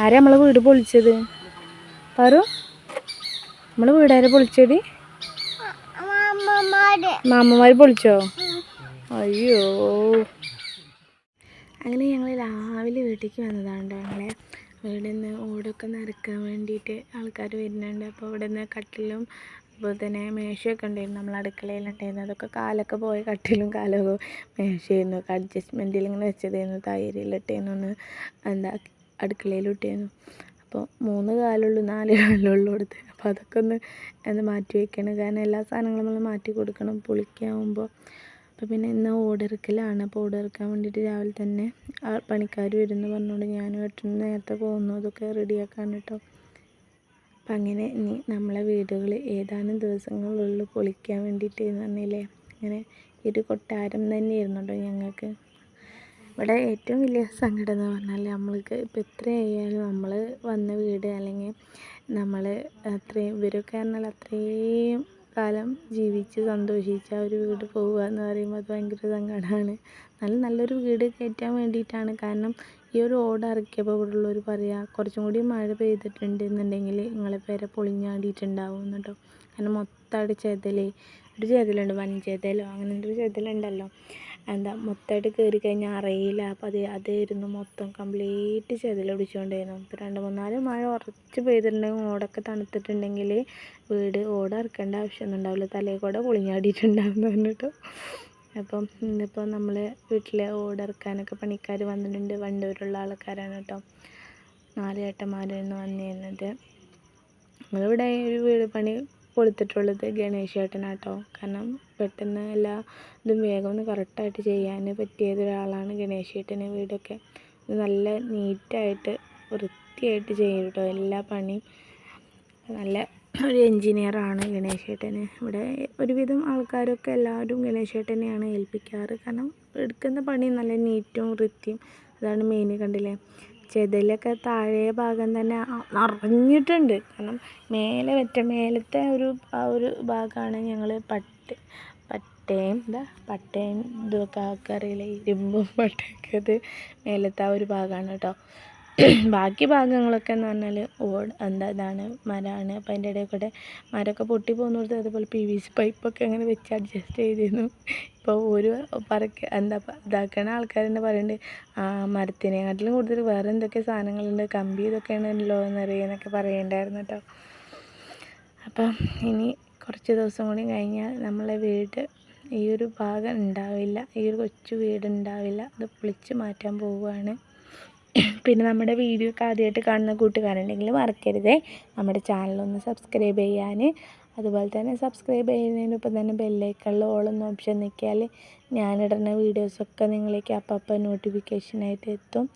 ആരാ നമ്മളെ വീട് പൊളിച്ചത്? പറു. നമ്മളെ വീടാരെ പൊളിച്ചടി മാമ്മമാര് പൊളിച്ചോ? അയ്യോ. അങ്ങനെ ഞങ്ങൾ രാവിലെ വീട്ടിലേക്ക് വന്നതാണ് ഞങ്ങളെ. വീടിൽ നിന്ന് ഓടൊക്കെ നിറക്കാൻ വേണ്ടിയിട്ട് ആൾക്കാർ വരുന്നുണ്ട്. അപ്പോൾ ഇവിടെ നിന്ന് കട്ടിലും അതുപോലെ തന്നെ മേശയൊക്കെ ഉണ്ടായിരുന്നു. നമ്മൾ അടുക്കളയിലുണ്ടായിരുന്നു അതൊക്കെ കാലൊക്കെ പോയ കട്ടിലും കാലൊക്കെ മേശയായിരുന്നു. ഒക്കെ അഡ്ജസ്റ്റ്മെന്റിൽ ഇങ്ങനെ വെച്ചതായിരുന്നു. തൈരിലിട്ടേന്നൊന്ന് എന്താ അടുക്കളയിലിട്ടേന്നു അപ്പോൾ മൂന്ന് കാലുള്ളൂ നാല് കാലുള്ളൂ കൊടുത്ത്. അപ്പോൾ അതൊക്കെ ഒന്ന് എന്താ മാറ്റി വെക്കണം. കാരണം എല്ലാ സാധനങ്ങളും നമ്മൾ മാറ്റി കൊടുക്കണം. പുളിക്കാവുമ്പോൾ അപ്പോൾ പിന്നെ ഇന്ന് ഓടിറക്കലാണ്. അപ്പോൾ ഓടിറക്കാൻ വേണ്ടിയിട്ട് രാവിലെ തന്നെ ആ പണിക്കാർ വരുമെന്ന് പറഞ്ഞുകൊണ്ട് ഞാൻ ഏറ്റവും നേരത്തെ പോകുന്നു അതൊക്കെ റെഡിയാക്കാൻ കേട്ടോ. അപ്പം അങ്ങനെ ഇനി നമ്മളെ വീടുകൾ ഏതാനും ദിവസങ്ങളുള്ളിൽ പൊളിക്കാൻ വേണ്ടിയിട്ട് എന്ന് പറഞ്ഞില്ലേ? അങ്ങനെ ഒരു കൊട്ടാരം തന്നെയായിരുന്നു കേട്ടോ ഞങ്ങൾക്ക്. ഇവിടെ ഏറ്റവും വലിയ സങ്കടം എന്ന് പറഞ്ഞാൽ നമ്മൾക്ക് ഇപ്പം എത്രയായാലും നമ്മൾ വന്ന വീട് അല്ലെങ്കിൽ നമ്മൾ അത്രയും ഇവരൊക്കെ പറഞ്ഞാൽ അത്രയും കാലം ജീവിച്ച് സന്തോഷിച്ച ഒരു വീട് പോവുക എന്ന് പറയുമ്പോൾ അത് ഭയങ്കര സങ്കടമാണ് നല്ല നല്ലൊരു വീട് കയറ്റാൻ വേണ്ടിയിട്ടാണ്. കാരണം ഈ ഒരു ഓട് ഇറക്കിയപ്പോൾ ഇവിടെ ഉള്ളവർ പറയുക കുറച്ചും കൂടി മഴ പെയ്തിട്ടുണ്ട് എന്നുണ്ടെങ്കിൽ നിങ്ങളെ പേരെ പൊളിഞ്ഞാടിയിട്ടുണ്ടാവും കേട്ടോ കാരണം മൊത്തം അവിടെ ചെതലേ ഒരു ചെതലുണ്ട് വൻചെതലോ അങ്ങനെ ഒരു ചെതലുണ്ടല്ലോ. എന്താ മൊത്തമായിട്ട് കയറി കഴിഞ്ഞാൽ അറിയില്ല. അപ്പോൾ അത് അതായിരുന്നു മൊത്തം കംപ്ലീറ്റ് ചെതൽ പിടിച്ചുകൊണ്ടായിരുന്നു ഇപ്പോൾ രണ്ട് മൂന്നാൽ മഴ ഉറച്ച് പെയ്തിട്ടുണ്ടെങ്കിൽ ഓടൊക്കെ തണുത്തിട്ടുണ്ടെങ്കിൽ വീട് ഓട ഇറക്കേണ്ട ആവശ്യമൊന്നും ഉണ്ടാവില്ല. തലയിൽ കൂടെ പൊളിഞ്ഞാടിയിട്ടുണ്ടാവുന്നു കേട്ടോ അപ്പം ഇന്നിപ്പോൾ നമ്മൾ വീട്ടിലെ ഓടിറക്കാനൊക്കെ പണിക്കാർ വന്നിട്ടുണ്ട്. വണ്ടൂരുള്ള ആൾക്കാരാണ് കേട്ടോ. നാല് ഏട്ടന്മാരായിരുന്നു വന്നിരുന്നത്. നമ്മളിവിടെ ഒരു വീട് പണി കൊടുത്തിട്ടുള്ളത് ഗണേഷ് ചേട്ടനാട്ടോ. കാരണം പെട്ടെന്ന് എല്ലാ ഇതും വേഗം ഒന്ന് കറക്റ്റായിട്ട് ചെയ്യാൻ പറ്റിയത് ഒരാളാണ് ഗണേഷ് ചേട്ടന് വീടൊക്കെ. നല്ല നീറ്റായിട്ട് വൃത്തിയായിട്ട് ചെയ്യും കേട്ടോ എല്ലാ പണിയും. നല്ല ഒരു എൻജിനീയറാണ് ഗണേഷ് ചേട്ടന്. ഇവിടെ ഒരുവിധം ആൾക്കാരൊക്കെ എല്ലാവരും ഗണേഷ് ചേട്ടനെയാണ് ഏൽപ്പിക്കാറ്. കാരണം എടുക്കുന്ന പണി നല്ല നീറ്റും വൃത്തിയും. അതാണ് മെയിൻ കണ്ടില്ലേ? ചെതലൊക്കെ താഴെ ഭാഗം തന്നെ നിറഞ്ഞിട്ടുണ്ട്. കാരണം മേലെ വെറ്റ മേലത്തെ ഒരു ആ ഒരു ഭാഗമാണ് ഞങ്ങൾ പട്ട് പട്ടയും എന്താ? പട്ടയും ഇതൊക്കെ ആൾക്കറിയില്ല ഇരുമ്പും പട്ടയൊക്കെ അത് മേലത്തെ ആ ഒരു ഭാഗമാണ് കേട്ടോ. ബാക്കി ഭാഗങ്ങളൊക്കെ എന്ന് പറഞ്ഞാൽ ഓട് എന്താ ഇതാണ് മരമാണ് അപ്പോൾ അതിന്റെ ഇടയിൽ കൂടെ മരമൊക്കെ പൊട്ടി പോകുന്നിടത്ത് അതുപോലെ പി വി സി പൈപ്പൊക്കെ അങ്ങനെ വെച്ച് അഡ്ജസ്റ്റ് ചെയ്തിരുന്നു. ഇപ്പോൾ ഒരു പറക്ക എന്താ ഇതാക്കണ ആൾക്കാർ തന്നെ പറയുന്നുണ്ട് ആ മരത്തിനെക്കാട്ടിലും കൂടുതൽ വേറെ എന്തൊക്കെ സാധനങ്ങളുണ്ട്? കമ്പി ഇതൊക്കെയാണല്ലോ എന്നറിയാന്നൊക്കെ പറയണ്ടായിരുന്നു കേട്ടോ അപ്പം ഇനി കുറച്ച് ദിവസം കൂടി കഴിഞ്ഞാൽ നമ്മളെ വീട് ഈ ഒരു ഭാഗം ഉണ്ടാവില്ല ഈ ഒരു കൊച്ചു വീട് ഉണ്ടാവില്ല. അത് പൊളിച്ച് മാറ്റാൻ പോവുകയാണ്. പിന്നെ നമ്മുടെ വീഡിയോ ഒക്കെ ആദ്യമായിട്ട് കാണുന്ന കൂട്ടുകാരുണ്ടെങ്കിൽ മറക്കരുതേ. നമ്മുടെ ചാനലൊന്ന് സബ്സ്ക്രൈബ് ചെയ്യാൻ അതുപോലെ തന്നെ സബ്സ്ക്രൈബ് ചെയ്യുന്നതിനൊപ്പം തന്നെ ബെല്ലൈക്കണിൽ ഓളെന്ന ഓപ്ഷൻ നിൽക്കിയാൽ ഞാനിടുന്ന വീഡിയോസൊക്കെ നിങ്ങളേക്ക് അപ്പം നോട്ടിഫിക്കേഷനായിട്ട് എത്തും.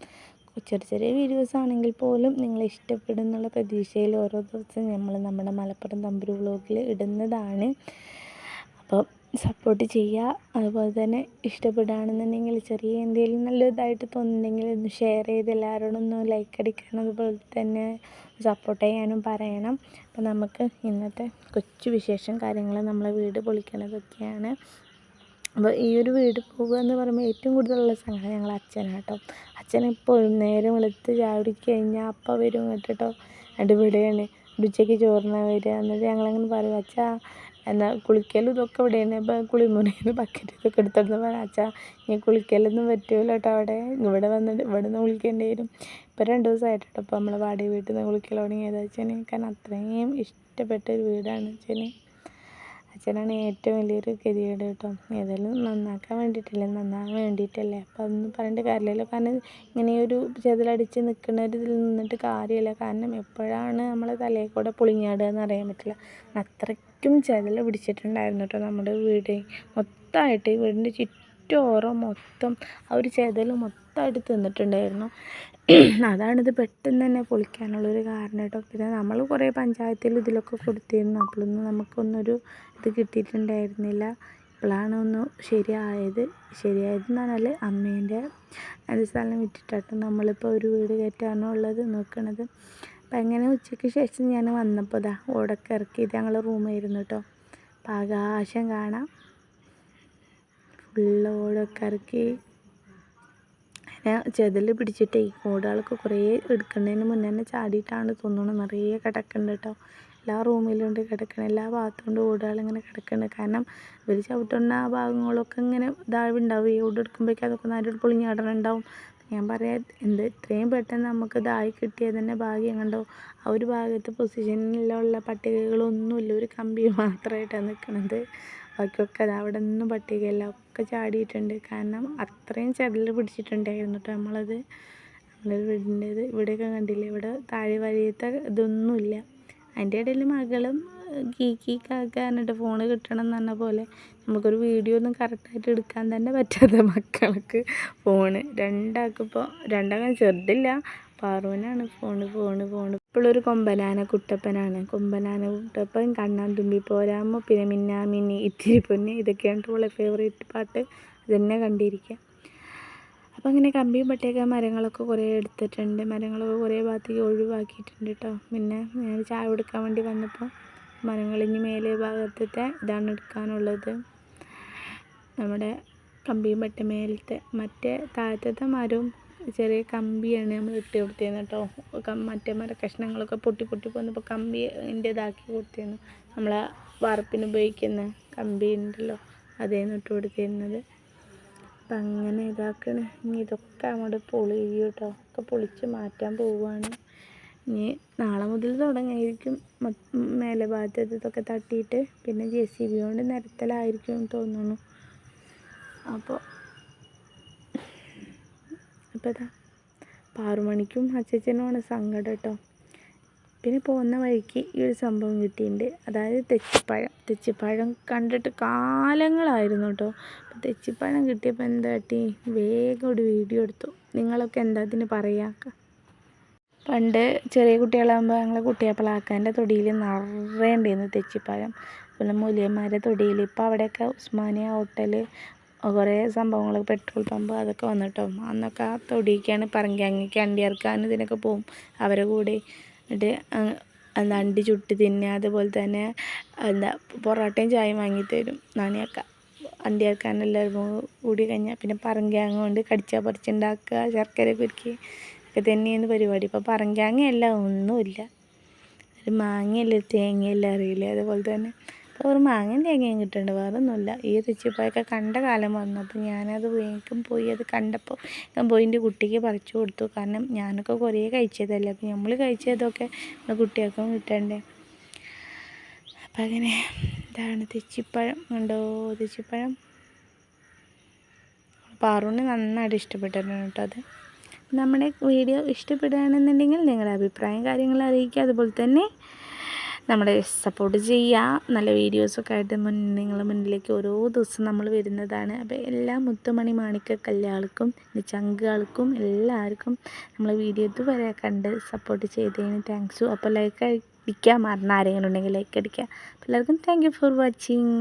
ചെറിയ ചെറിയ വീഡിയോസ് ആണെങ്കിൽ പോലും നിങ്ങൾ ഇഷ്ടപ്പെടും എന്നുള്ള പ്രതീക്ഷയിൽ ഓരോ ദിവസം നമ്മൾ നമ്മുടെ മലപ്പുറം തമ്പുരു വ്ലോഗിൽ ഇടുന്നതാണ്. അപ്പോൾ സപ്പോർട്ട് ചെയ്യുക. അതുപോലെ തന്നെ ഇഷ്ടപ്പെടുകയാണെന്നുണ്ടെങ്കിൽ ചെറിയ എന്തെങ്കിലും നല്ലതായിട്ട് തോന്നുന്നുണ്ടെങ്കിൽ ഒന്ന് ഷെയർ ചെയ്ത് എല്ലാവരോടും ഒന്ന് ലൈക്ക് അടിക്കണം. അതുപോലെ തന്നെ സപ്പോർട്ട് ചെയ്യാനും പറയണം. അപ്പോൾ നമുക്ക് ഇന്നത്തെ കൊച്ചു വിശേഷം കാര്യങ്ങൾ നമ്മളെ വീട് പൊളിക്കണതൊക്കെയാണ്. അപ്പോൾ ഈ ഒരു വീട് പോകുക എന്ന് പറയുമ്പോൾ ഏറ്റവും കൂടുതലുള്ള സങ്കടം ഞങ്ങൾ അച്ഛനാണ് അച്ഛൻ എപ്പോഴും നേരം വെളുത്ത് ചാടി കഴിഞ്ഞാൽ അപ്പം വരും കേട്ടോ. അടിപൊളിയാണ്. ഉച്ചയ്ക്ക് ചോറിനാണ് വരിക. എന്നിട്ട് ഞങ്ങളങ്ങനെ പറയും അച്ഛാ എന്നാൽ കുളിക്കലും ഇതൊക്കെ ഇവിടെയാണ്. ഇപ്പം കുളിമുറിയിൽ നിന്ന് ബക്കറ്റ് ഇതൊക്കെ എടുത്തെടുത്ത് പറയാം അച്ഛാ ഇനി കുളിക്കലൊന്നും പറ്റൂല കേട്ടോ അവിടെ. ഇവിടെ വന്നിട്ട് ഇവിടെ നിന്ന് കുളിക്കേണ്ടി വരും. ഇപ്പം രണ്ട് ദിവസമായിട്ട് കേട്ടോ ഇപ്പോൾ നമ്മൾ വാടക വീട്ടിൽ നിന്ന് കുളിക്കൽ തുടങ്ങിയത്. അച്ഛന് കാരണം അത്രയും ഇഷ്ടപ്പെട്ട ഒരു വീടാണ് അച്ഛന്. അച്ഛനാണ് ഏറ്റവും വലിയൊരു ഗതികേട് കേട്ടോ. ഏതായാലും നന്നാക്കാൻ വേണ്ടിയിട്ടല്ലേ നന്നാകാൻ വേണ്ടിയിട്ടല്ലേ. അപ്പം അതൊന്നും പറഞ്ഞിട്ട് കാര്യമില്ലല്ലോ കാരണം ഇങ്ങനെ ഒരു ചെതലടിച്ച് നിൽക്കുന്ന ഒരു ഇതിൽ നിന്നിട്ട് കാര്യമില്ല. കാരണം എപ്പോഴാണ് നമ്മളെ തലയിൽ കൂടെ പൊളിഞ്ഞാടുക എന്ന് അറിയാൻ പറ്റില്ല. അത്രയ്ക്കും ചെതൽ പിടിച്ചിട്ടുണ്ടായിരുന്നു കേട്ടോ നമ്മുടെ വീട്. മൊത്തമായിട്ട് വീടിന്റെ ചുറ്റോറം മൊത്തം ആ ഒരു ചിതൽ മൊത്തമായിട്ട് തിന്നിട്ടുണ്ടായിരുന്നു. അതാണിത് പെട്ടെന്ന് തന്നെ പൊളിക്കാനുള്ളൊരു കാരണം കേട്ടോ. പിന്നെ നമ്മൾ കുറേ പഞ്ചായത്തിൽ ഇതിലൊക്കെ കൊടുത്തിരുന്നു. അപ്പോഴൊന്നും നമുക്കൊന്നൊരു ഇത് കിട്ടിയിട്ടുണ്ടായിരുന്നില്ല. ഇപ്പോഴാണ് ഒന്ന് ശരിയായത്. ശരിയായതെന്ന് പറഞ്ഞാൽ അമ്മേന്റെ അത് സ്ഥലം വിറ്റിട്ടാട്ടോ നമ്മളിപ്പോൾ ഒരു വീട് കയറ്റാനുള്ളത് നോക്കണത്. അപ്പം അങ്ങനെ ഉച്ചയ്ക്ക് ശേഷം ഞാൻ വന്നപ്പോൾ ഇതാ ഓടൊക്കെ ഇറക്കി ഇത് ഞങ്ങൾ റൂമായിരുന്നു കേട്ടോ അപ്പം ആകാശം കാണാം. ഫുള്ള് ഓടൊക്കെ ഇറക്കി. അങ്ങനെ ചെതൽ പിടിച്ചിട്ടേ ഓടാളൊക്കെ കുറേ എടുക്കുന്നതിന് മുന്നേ തന്നെ ചാടിയിട്ടാണ് തോന്നുന്നു. നിറയെ കിടക്കുന്നുണ്ട് കേട്ടോ എല്ലാ റൂമിലുണ്ട് കിടക്കണം എല്ലാ ഭാഗത്തുകൊണ്ട് ഓടുകൾ ഇങ്ങനെ കിടക്കുന്നുണ്ട് കാരണം ഇവർ ചവിട്ടുന്ന ആ ഭാഗങ്ങളൊക്കെ ഇങ്ങനെ ഇതാവുണ്ടാവും ഈ ഓട് എടുക്കുമ്പോഴേക്കും അതൊക്കെ നല്ലൊരു പൊളിഞ്ഞാടനുണ്ടാവും ഞാൻ പറയാം എന്ത് ഇത്രയും പെട്ടെന്ന് നമുക്ക് ഇതായി കിട്ടിയത് തന്നെ ഭാഗ്യം കണ്ടോ? ആ ഒരു ഭാഗത്ത് പൊസിഷനിലുള്ള പട്ടികകളൊന്നുമില്ല. ഒരു കമ്പി മാത്രമായിട്ടാണ് നിൽക്കുന്നത് ബാക്കിയൊക്കെ അത് അവിടെ നിന്നും പട്ടികയില്ല ഒക്കെ ചാടിയിട്ടുണ്ട്. കാരണം അത്രയും ചതിൽ പിടിച്ചിട്ടുണ്ടായിരുന്നു കേട്ടോ നമ്മളത്. നമ്മളത് വീടിന്റേത് ഇവിടെയൊക്കെ കണ്ടില്ലേ? ഇവിടെ താഴെ വഴിയത്തെ ഇതൊന്നുമില്ല. അതിന്റെ ഇടയിൽ മകളും കീ കീ ഫോൺ കിട്ടണം എന്ന് പറഞ്ഞ പോലെ നമുക്കൊരു വീഡിയോ ഒന്നും കറക്റ്റായിട്ട് എടുക്കാൻ തന്നെ പറ്റാത്ത മക്കൾക്ക് ഫോണ് രണ്ടാൾക്കിപ്പോൾ രണ്ടാൾക്കും ചെറുതില്ല. പാറുവിനാണ് ഫോണ് ഫോണ് ഫോണ് ഇപ്പോഴൊരു കൊമ്പലാന കുട്ടപ്പനാണ്. കൊമ്പലാന കുട്ടപ്പൻ കണ്ണാൻ തുമ്പി പോരാമോ പിന്നെ മിന്നാ മിന്നി ഇത്തിരി പൊന്നി. ഇതൊക്കെയാണ് ഉള്ള ഫേവറേറ്റ് പാട്ട്. ഇതന്നെ കണ്ടിരിക്കുക അപ്പോൾ അങ്ങനെ കമ്പിയും പട്ടിയൊക്കെ മരങ്ങളൊക്കെ കുറേ എടുത്തിട്ടുണ്ട്. മരങ്ങളൊക്കെ കുറേ ഭാഗത്തേക്ക് ഒഴിവാക്കിയിട്ടുണ്ട് കേട്ടോ പിന്നെ ഞാൻ ചായ കൊടുക്കാൻ വേണ്ടി വന്നപ്പോൾ ഇനി മേലെ ഭാഗത്തത്തെ ഇതാണ് എടുക്കാനുള്ളത്. നമ്മുടെ കമ്പിയും പട്ട മേലത്തെ മറ്റേ താഴത്തെ മരവും ചെറിയ കമ്പിയാണ് നമ്മൾ ഇട്ട് കൊടുത്തിരുന്നത് കേട്ടോ. മറ്റേ മര കഷ്ണങ്ങളൊക്കെ പൊട്ടി പൊട്ടി പോകുന്നപ്പോൾ അതിന്റെ ഇതാക്കി കൊടുത്തിരുന്നു. നമ്മളെ വാർപ്പിന് ഉപയോഗിക്കുന്ന കമ്പി ഉണ്ടല്ലോ അതേന്ന് ഇട്ട് കൊടുത്തിരുന്നത്. അപ്പം അങ്ങനെ ഇതാക്കണ. ഇനി ഇതൊക്കെ അങ്ങോട്ട് പൊളിയും കേട്ടോ. ഒക്കെ പൊളിച്ച് മാറ്റാൻ പോവുകയാണ് ഇനി നാളെ മുതൽ തുടങ്ങിയിരിക്കും. മേലെ ഭാഗത്ത് ഇതൊക്കെ തട്ടിയിട്ട് പിന്നെ ജെ സി ബി കൊണ്ട് നിരത്തലായിരിക്കും തോന്നുന്നു. അപ്പോൾ അപ്പോൾ ഇതാ പാറുമണിക്കും അച്ചച്ചനുമാണ് സങ്കടം കേട്ടോ പിന്നെ പോകുന്ന വഴിക്ക് ഈ ഒരു സംഭവം കിട്ടിയിട്ടുണ്ട് അതായത് തെച്ചിപ്പഴം. തെച്ചിപ്പഴം കണ്ടിട്ട് കാലങ്ങളായിരുന്നു കേട്ടോ അപ്പോൾ തെച്ചിപ്പഴം കിട്ടിയപ്പോൾ എന്താ കാട്ടി വേഗം ഒരു വീഡിയോ എടുത്തു. നിങ്ങളൊക്കെ എന്താ അതിന് പറയുക പണ്ട് ചെറിയ കുട്ടികളാകുമ്പോൾ ഞങ്ങൾ കുട്ടിയപ്പളാക്കാന്റെ തൊടിയിൽ നിറയെ ഉണ്ടായിരുന്നു തെച്ചിപ്പഴം പിന്നെ മൂലിയന്മാരെ തൊടിയിൽ ഇപ്പോൾ അവിടെയൊക്കെ ഉസ്മാനിയ ഹോട്ടൽ കുറേ സംഭവങ്ങൾ പെട്രോൾ പമ്പ് അതൊക്കെ വന്നിട്ടോ. അന്നൊക്കെ ആ തൊടിക്കാണ് പറങ്കിയങ്ങയ്ക്ക് അണ്ടി ഇറക്കാൻ ഇതിനൊക്കെ പോവും. അവരെ കൂടെ എന്നിട്ട് എന്താ അണ്ടി ചുട്ട് തിന്നുക. അതുപോലെ തന്നെ എന്താ പൊറോട്ടയും ചായയും വാങ്ങി തരും. നാണിയൊക്കെ അണ്ടി ഇറക്കാൻ എല്ലാവരും കൂടി കഴിഞ്ഞാൽ പിന്നെ പറങ്കിയാങ്ങ കൊണ്ട് കടിച്ചാൽ പറിച്ചുണ്ടാക്കുക ശർക്കര കുരുക്കി ഒക്കെ തന്നെയാണ് പരിപാടി. ഇപ്പോൾ പറങ്കാങ്ങയല്ല ഒന്നുമില്ല. ഒരു മാങ്ങയല്ല തേങ്ങയല്ല അറിയില്ല? അതുപോലെ തന്നെ ഇപ്പോൾ ഒരു മാങ്ങയും തേങ്ങയും കിട്ടുന്നുണ്ട് വേറെ ഒന്നുമില്ല ഈ തെച്ചിപ്പായൊക്കെ കണ്ട കാലം വന്നു. അപ്പോൾ ഞാനത് വേഗം പോയി അത് കണ്ടപ്പോൾ ഞാൻ പോയി എന്റെ കുട്ടിക്ക് പറിച്ചു കൊടുത്തു. കാരണം ഞാനൊക്കെ കുറേ കഴിച്ചതല്ലേ. അപ്പോൾ നമ്മൾ കഴിച്ചതൊക്കെ നമ്മുടെ കുട്ടികൾക്കും കിട്ടണ്ടേ. അപ്പം അങ്ങനെ ഇതാണ് തെച്ചിപ്പഴം. ഉണ്ടോ തെച്ചിപ്പഴം. പാറുവിന് നന്നായിട്ട് ഇഷ്ടപ്പെട്ടിട്ടുണ്ട് കേട്ടോ അത്. നമ്മുടെ വീഡിയോ ഇഷ്ടപ്പെടുകയാണെന്നുണ്ടെങ്കിൽ നിങ്ങളുടെ അഭിപ്രായം കാര്യങ്ങൾ അറിയിക്കുക. അതുപോലെ തന്നെ നമ്മളെ സപ്പോർട്ട് ചെയ്യുക. നല്ല വീഡിയോസൊക്കെ ആയിട്ട് മുൻ നിങ്ങൾ മുന്നിലേക്ക് ഓരോ ദിവസം നമ്മൾ വരുന്നതാണ്. അപ്പോൾ എല്ലാ മുത്തുമണി മാണിക്ക കല്യാൾക്കും ചങ്കുകൾക്കും എല്ലാവർക്കും നമ്മൾ വീഡിയോ ഇതുവരെ കണ്ട് സപ്പോർട്ട് ചെയ്തതിന് താങ്ക്സു അപ്പോൾ ലൈക്ക് അടിക്കുക. മറന്ന ആരെങ്കിലും ഉണ്ടെങ്കിൽ ലൈക്ക് അടിക്കുക. എല്ലാവർക്കും താങ്ക് ഫോർ വാച്ചിങ്